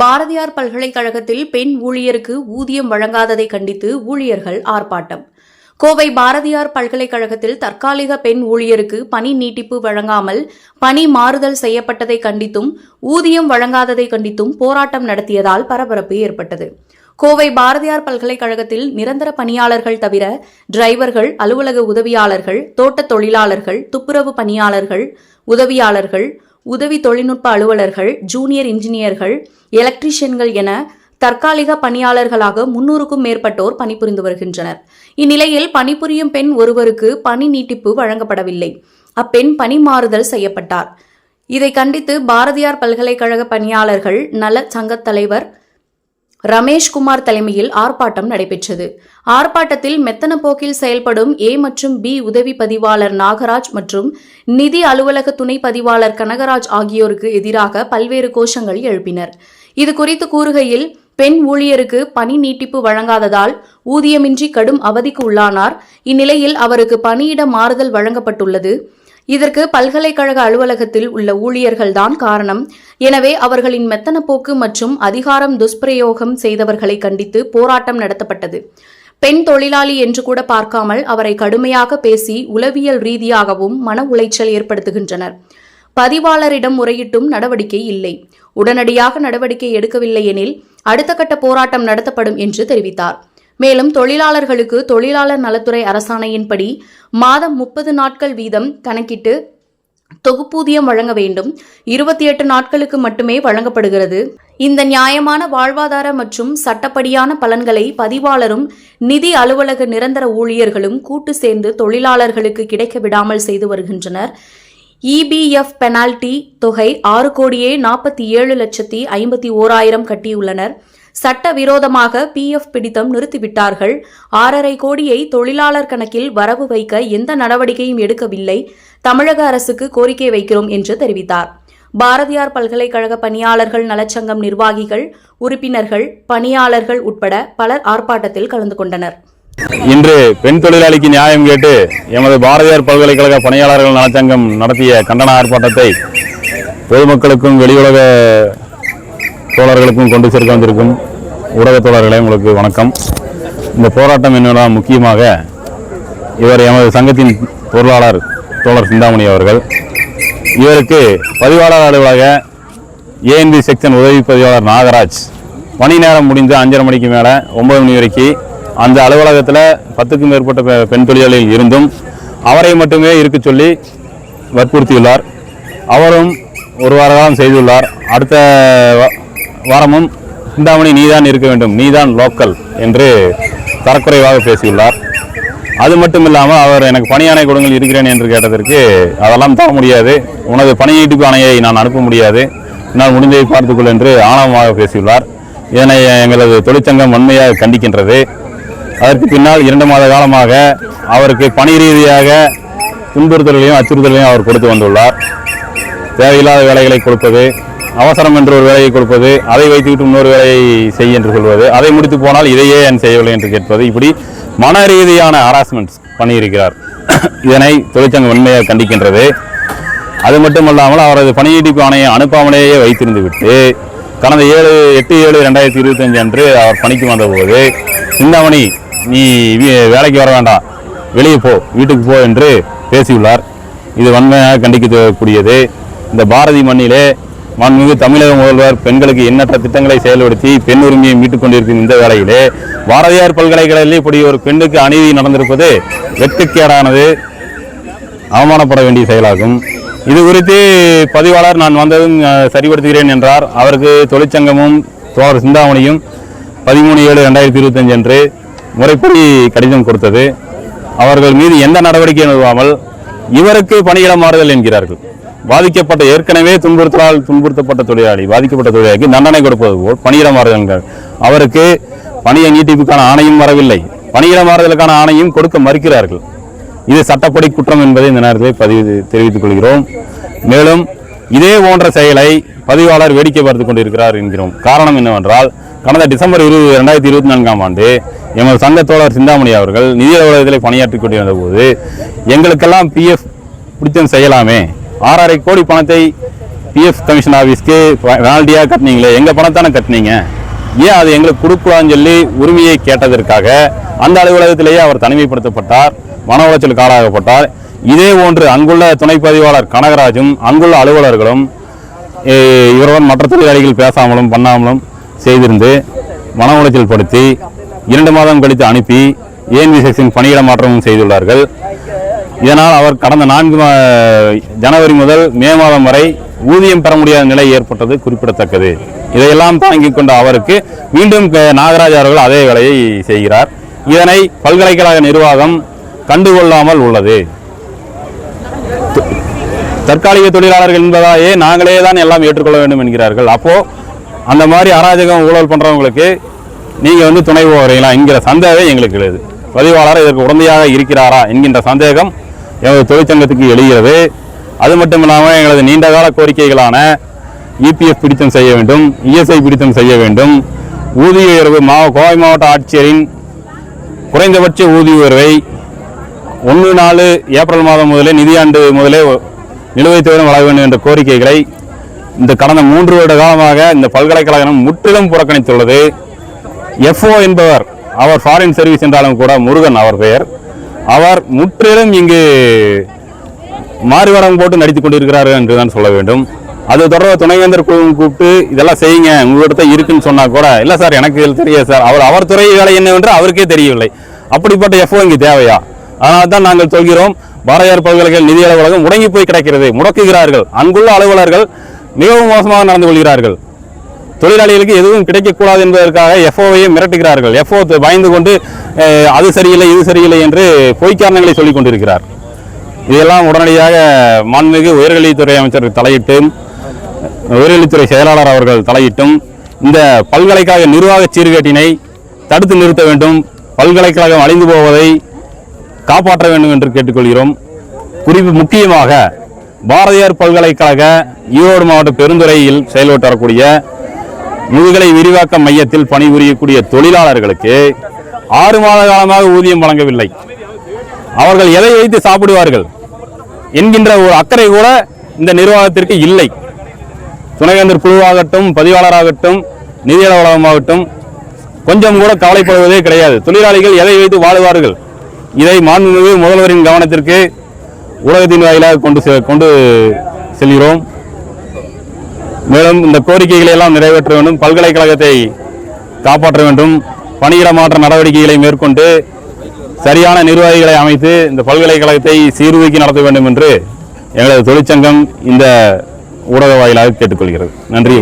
பாரதியார் பல்கலைக்கழகத்தில் பெண் ஊழியருக்கு ஊதியம் வழங்காததை கண்டித்து ஊழியர்கள் ஆர்ப்பாட்டம். கோவை பாரதியார் பல்கலைக்கழகத்தில் தற்காலிக பெண் ஊழியருக்கு பணி நீட்டிப்பு வழங்காமல் பணி மாறுதல் செய்யப்பட்டதை கண்டித்தும் ஊதியம் வழங்காததை கண்டித்தும் போராட்டம் நடத்தியதால் பரபரப்பு ஏற்பட்டது. கோவை பாரதியார் பல்கலைக்கழகத்தில் நிரந்தர பணியாளர்கள் தவிர டிரைவர்கள் அலுவலக உதவியாளர்கள் தோட்டத் தொழிலாளர்கள் துப்புரவு பணியாளர்கள் உதவியாளர்கள் உதவி தொழில்நுட்ப அலுவலர்கள் ஜூனியர் இன்ஜினியர்கள் எலக்ட்ரீஷியன்கள் என தற்காலிக பணியாளர்களாக முன்னூறுக்கும் மேற்பட்டோர் பணிபுரிந்து வருகின்றனர். இந்நிலையில் பணிபுரியும் பெண் ஒருவருக்கு பணி நீட்டிப்பு வழங்கப்படவில்லை. அப்பெண் பணி மாறுதல் செய்யப்பட்டார். இதை கண்டித்து பாரதியார் பல்கலைக்கழக பணியாளர்கள் நல சங்கத் தலைவர் ரமேஷ்குமார் தலைமையில் ஆர்ப்பாட்டம் நடைபெற்றது. ஆர்ப்பாட்டத்தில் மெத்தன போக்கில் செயல்படும் ஏ மற்றும் பி உதவி பதிவாளர் நாகராஜ் மற்றும் நிதி அலுவலக துணை பதிவாளர் கனகராஜ் ஆகியோருக்கு எதிராக பல்வேறு கோஷங்கள் எழுப்பினர். இது குறித்து கூறுகையில் பெண் ஊழியருக்கு பணி நீட்டிப்பு வழங்காததால் ஊதியமின்றி கடும் அவதிக்கு உள்ளானார். இந்நிலையில் அவருக்கு பணியிட மாறுதல் வழங்கப்பட்டுள்ளது. இதற்கு பல்கலைக்கழக அலுவலகத்தில் உள்ள ஊழியர்கள்தான் காரணம். எனவே அவர்களின் மெத்தனப்போக்கு மற்றும் அதிகாரம் துஷ்பிரயோகம் செய்தவர்களை கண்டித்து போராட்டம் நடத்தப்பட்டது. பெண் தொழிலாளி என்று கூட பார்க்காமல் அவரை கடுமையாக பேசி உளவியல் ரீதியாகவும் மன உளைச்சல் ஏற்படுத்துகின்றனர். பதிவாளரிடம் முறையிட்டும் நடவடிக்கை இல்லை. உடனடியாக நடவடிக்கை எடுக்கவில்லை எனில் அடுத்த கட்ட போராட்டம் நடத்தப்படும் என்று தெரிவித்தார். மேலும் தொழிலாளர்களுக்கு தொழிலாளர் நலத்துறை அரசாணையின்படி மாதம் முப்பது நாட்கள் வீதம் கணக்கிட்டு தொகுப்பூதியம் வழங்க வேண்டும். இருபத்தி எட்டு நாட்களுக்கு மட்டுமே வழங்கப்படுகிறது. இந்த நியாயமான வாழ்வாதார மற்றும் சட்டப்படியான பலன்களை பதிவாளரும் நிதி அலுவலக நிரந்தர ஊழியர்களும் கூட்டு சேர்ந்து தொழிலாளர்களுக்கு கிடைக்க விடாமல் செய்து வருகின்றனர். இபிஎஃப் பெனால்டி தொகை ஆறு கோடியே நாற்பத்தி ஏழு லட்சத்தி ஐம்பத்தி ஓராயிரம் கட்டியுள்ளனர். சட்டவிரோதமாக பிஎஃப் பிடித்தம் நிறுத்திவிட்டார்கள். ஆறரை கோடியை தொழிலாளர் கணக்கில் வரவு வைக்க எந்த நடவடிக்கையும் எடுக்கவில்லை. தமிழக அரசுக்கு கோரிக்கை வைக்கிறோம் என்று தெரிவித்தார். பாரதியார் பல்கலைக்கழக பணியாளர்கள் நலச்சங்கம் நிர்வாகிகள் உறுப்பினர்கள் பணியாளர்கள் உட்பட பலர் ஆர்ப்பாட்டத்தில் கலந்து கொண்டனர். இன்று பெண் தொழிலாளிக்கு நியாயம் கேட்டு எமது பாரதியார் பல்கலைக்கழக பணியாளர்கள் நலச்சங்கம் நடத்திய கண்டன ஆர்ப்பாட்டத்தை பொதுமக்களுக்கும் வெளியுலக தோழர்களுக்கும் கொண்டு சேர்க்க வந்திருக்கும் ஊடகத்தோழர்களே உங்களுக்கு வணக்கம். இந்த போராட்டம் என்னன்னா முக்கியமாக இவர் எமது சங்கத்தின் பொருளாளர் தோழர் சிந்தாமணி அவர்கள். இவருக்கு பதிவாளர் அலுவலக ஏஎன்பி செக்ஷன் உதவி பதிவாளர் நாகராஜ் பணி நேரம் முடிஞ்ச அஞ்சரை மணிக்கு மேலே ஒன்பது மணி வரைக்கும் அந்த அலுவலகத்தில் பத்துக்கும் மேற்பட்ட பெண் தொழிலாளிகள் இருந்தும் அவரை மட்டுமே இருக்க சொல்லி வற்புறுத்தியுள்ளார். அவரும் ஒரு வார காலம் செய்துள்ளார். அடுத்த வாரமும் சிந்தாமணி நீதான் இருக்க வேண்டும். நீதான் லோக்கல் என்று தரக்குறைவாக பேசியுள்ளார். அது மட்டும் இல்லாமல் அவர் எனக்கு பணியானை கொடுங்கள் இருக்கிறேன் என்று கேட்டதற்கு அதெல்லாம் தர முடியாது. உனது பணியீட்டுக்கு அணையை ஆணையை நான் அனுப்ப முடியாது. நான் முடிஞ்சதை பார்த்துக்கொள் என்று ஆணவமாக பேசியுள்ளார். இதனை எங்களது தொழிற்சங்கம் வன்மையாக கண்டிக்கின்றது. அதற்கு பின்னால் இரண்டு மாத காலமாக அவருக்கு பணி ரீதியாக துன்புறுத்தல்களையும் அச்சுறுத்தலையும் அவர் கொடுத்து வந்துள்ளார். தேவையில்லாத வேலைகளை கொடுப்பது அவசரம் என்று ஒரு வேலையை கொடுப்பது அதை வைத்துக்கிட்டு இன்னொரு வேலையை செய் என்று சொல்வது அதை முடித்து போனால் இதையே என் செய்யவில்லை என்று கேட்பது. இப்படி மன ரீதியான ஹராஸ்மெண்ட்ஸ் பண்ணியிருக்கிறார். இதனை தொழிற்சங்கம் உண்மையாக கண்டிக்கின்றது. அது மட்டுமல்லாமல் அவரது பணியீட்டிப்பு ஆணையை அனுப்பாமலேயே வைத்திருந்து விட்டு கடந்த ஏழு எட்டு ஏழு ரெண்டாயிரத்தி இருபத்தஞ்சு அன்று அவர் பணிக்கு வந்தபோது சிந்தாமணி நீ வீ- வேலைக்கு வர வேண்டாம் வெளியே போ வீட்டுக்கு போ என்று பேசியுள்ளார். இது வன்மையாக கண்டிக்கக்கூடியது. இந்த பாரதி மண்ணிலே மாண்புமிகு தமிழக முதல்வர் பெண்களுக்கு எண்ணற்ற திட்டங்களை செயல்படுத்தி பெண் உரிமையை மீட்டுக் கொண்டிருக்கும் இந்த வேளையிலே பாரதியார் பல்கலைக்கழகத்தில் இப்படி ஒரு பெண்ணுக்கு அநீதி நடந்திருப்பது வெட்டுக்கேடானது. அவமானப்பட வேண்டிய செயலாகும். இது குறித்து பதிவாளர் நான் வந்ததும் சரிபடுத்துகிறேன் சரிப்படுத்துகிறேன் என்றார். அவருக்கு தொழிற்சங்கமும் தோழர் சிந்தாமணியும் பதிமூணு ஏழு ரெண்டாயிரத்தி இருபத்தஞ்சு அன்று முறைப்படி கடிதம் கொடுத்தது. அவர்கள் மீது எந்த நடவடிக்கையும் எடுக்காமல் இவருக்கு பணியிட மாறுதல் என்கிறார்கள். பாதிக்கப்பட்ட ஏற்கனவே துன்புறுத்தலால் துன்புறுத்தப்பட்ட தொழிலாளி பாதிக்கப்பட்ட தொழிலாளிக்கு தண்டனை கொடுப்பது போல் பணியிட மாறுதல்கள். அவருக்கு பணியை நீட்டிப்புக்கான ஆணையும் வரவில்லை. பணியிட மாறுதலுக்கான ஆணையும் கொடுக்க மறுக்கிறார்கள். இது சட்டப்படி குற்றம் என்பதை இந்த நேரத்தில் பதிவு தெரிவித்துக் கொள்கிறோம். மேலும் இதே போன்ற செயலை பதிவாளர் வேடிக்கை பார்த்து கொண்டிருக்கிறார் என்கிறோம். காரணம் என்னவென்றால் கடந்த டிசம்பர் இருபது இரண்டாயிரத்தி இருபத்தி நான்காம் ஆண்டு எமது சங்க தோழர் சிந்தாமணி அவர்கள் நிதி அலுவலகத்தில் பணியாற்றி கொண்டிருந்த போது எங்களுக்கெல்லாம் பிஎஃப் பிடித்தம் செய்யலாமே ஆறரை கோடி பணத்தை பிஎஃப் கமிஷன் ஆஃபீஸ்க்கு பெனால்ட்டியாக கட்டினீங்களே எங்கள் பணத்தானே கட்டினீங்க? ஏன் அது எங்களுக்கு கொடுக்கலான்னு சொல்லி உரிமையை கேட்டதற்காக அந்த அலுவலகத்திலேயே அவர் தனிமைப்படுத்தப்பட்டார் மன உளைச்சலுக்கு ஆளாகப்பட்டார் இதே போன்று அங்குள்ள துணை பதிவாளர் கனகராஜும் அங்குள்ள அலுவலர்களும் இவருடன் மற்ற தொழிலாளிகள் பேசாமலும் பண்ணாமலும் செய்திருந்து மன உளைச்சல் படுத்தி இரண்டு மாதம் கழித்து அனுப்பி ஏஎன்வி செக்ஷன் பணியிட மாற்றமும் செய்துள்ளார்கள். இதனால் அவர் கடந்த நான்கு மா- ஜனவரி முதல் மே மாதம் வரை ஊதியம் பெற முடியாத நிலை ஏற்பட்டது குறிப்பிடத்தக்கது. இதையெல்லாம் தாங்கிக் கொண்ட அவருக்கு மீண்டும் நாகராஜ் அவர்கள் அதே வேலையை செய்கிறார். இதனை பல்கலைக்கழக நிர்வாகம் கண்டுகொள்ளாமல் உள்ளது. தற்காலிக தொழிலாளர்கள் என்பதாயே நாங்களே தான் எல்லாம் ஏற்றுக்கொள்ள வேண்டும் என்கிறார்கள். அப்போ அந்த மாதிரி அராஜகம் ஊழல் பண்றவங்களுக்கு நீங்க வந்து துணை போகிறீங்களா என்கிற சந்தேகம் எங்களுக்கு எழுது பதிவாளர் இதற்கு உடந்தையாக இருக்கிறாரா என்கின்ற சந்தேகம் எமது தொழிற்சங்கத்துக்கு எழுகிறது. அது மட்டும் இல்லாமல் எங்களது நீண்டகால கோரிக்கைகளான இபிஎஃப் பிடித்தம் செய்ய வேண்டும் இஎஸ்ஐ பிடித்தம் செய்ய வேண்டும். ஊதிய உயர்வு மாவ கோவை மாவட்ட ஆட்சியரின் குறைந்தபட்ச ஊதிய உயர்வை ஒன்று நாலு ஏப்ரல் மாதம் முதலே நிதியாண்டு முதலே நிலுவைத் தொகையிலும் வழங்க வேண்டும் என்ற கோரிக்கைகளை இந்த கடந்த மூன்று வருட காலமாக இந்த பல்கலைக்கழகம் முற்றிலும் புறக்கணித்துள்ளது. எஃப்ஓ என்பவர் அவர் ஃபாரின் சர்வீஸ் என்றாலும் கூட முருகன் அவர் பெயர். அவர் முற்றிலும் இங்கு மாறுவேடம் போட்டு நடித்துக் கொண்டிருக்கிறார் என்று தான் சொல்ல வேண்டும். அது தொடர்பாக துணைவேந்தர் குழு கூப்பிட்டு இதெல்லாம் செய்யுங்க உங்கள்கிட்ட இருக்குன்னு சொன்னால் கூட. இல்லை சார் எனக்கு இதில் தெரியாது சார். அவர் அவர் துறை வேலை என்னவென்று அவருக்கே தெரியவில்லை. அப்படிப்பட்ட எஃப்ஓ இங்கு தேவையா? அதனால தான் நாங்கள் சொல்கிறோம் பாரதியார் பல்கலைக்கழக நிதி அலுவலகம் முடங்கி போய் கிடக்கிறது முடக்குகிறார்கள். அங்குள்ள அலுவலர்கள் மிகவும் மோசமாக நடந்து கொள்கிறார்கள். தொழிலாளிகளுக்கு எதுவும் கிடைக்கக்கூடாது என்பதற்காக எஃப்ஓவையும் மிரட்டுகிறார்கள். எஃப்ஓ பயந்து கொண்டு அது சரியில்லை இது சரியில்லை என்று பொய்க் காரணங்களை சொல்லிக் கொண்டிருக்கிறார். இதெல்லாம் உடனடியாக மாண்புமிகு உயர்கல்வித்துறை அமைச்சர் தலையிட்டும் உயர்கல்வித்துறை செயலாளர் அவர்கள் தலையிட்டும் இந்த பல்கலைக்கழக நிர்வாக சீர்கேட்டினை தடுத்து நிறுத்த வேண்டும் பல்கலைக்கழகம் அழிந்து போவதை காப்பாற்ற வேண்டும் என்று கேட்டுக்கொள்கிறோம். குறிப்பு முக்கியமாக பாரதியார் பல்கலைக்கழக ஈரோடு மாவட்ட பெருந்துறையில் செயல்பட்டு வரக்கூடிய முதுகலை விரிவாக்க மையத்தில் பணிபுரியக்கூடிய தொழிலாளர்களுக்கு ஆறு மாத காலமாக ஊதியம் வழங்கவில்லை. அவர்கள் எதை வைத்து சாப்பிடுவார்கள் என்கின்ற ஒரு அக்கறை கூட இந்த நிர்வாகத்திற்கு இல்லை. துணைவேந்தர் குழுவாகட்டும் பதிவாளராகட்டும் நிதி கொஞ்சம் கூட கவலைப்படுவதே கிடையாது. தொழிலாளிகள் எதை வைத்து வாழுவார்கள்? இதை மாண்புமிகு முதல்வரின் கவனத்திற்கு ஊடகத்தின் வாயிலாக கொண்டு செ- கொண்டு செல்கிறோம். மேலும் இந்த கோரிக்கைகளை எல்லாம் நிறைவேற்ற வேண்டும். பல்கலைக்கழகத்தை காப்பாற்ற வேண்டும். பணியிட மாற்ற நடவடிக்கைகளை மேற்கொண்டு சரியான நிர்வாகிகளை அமைத்து இந்த பல்கலைக்கழகத்தை சீர்தூக்கி நடத்த வேண்டும் என்று எங்களது தொழிற்சங்கம் இந்த ஊடக வாயிலாக கேட்டுக்கொள்கிறது. நன்றி.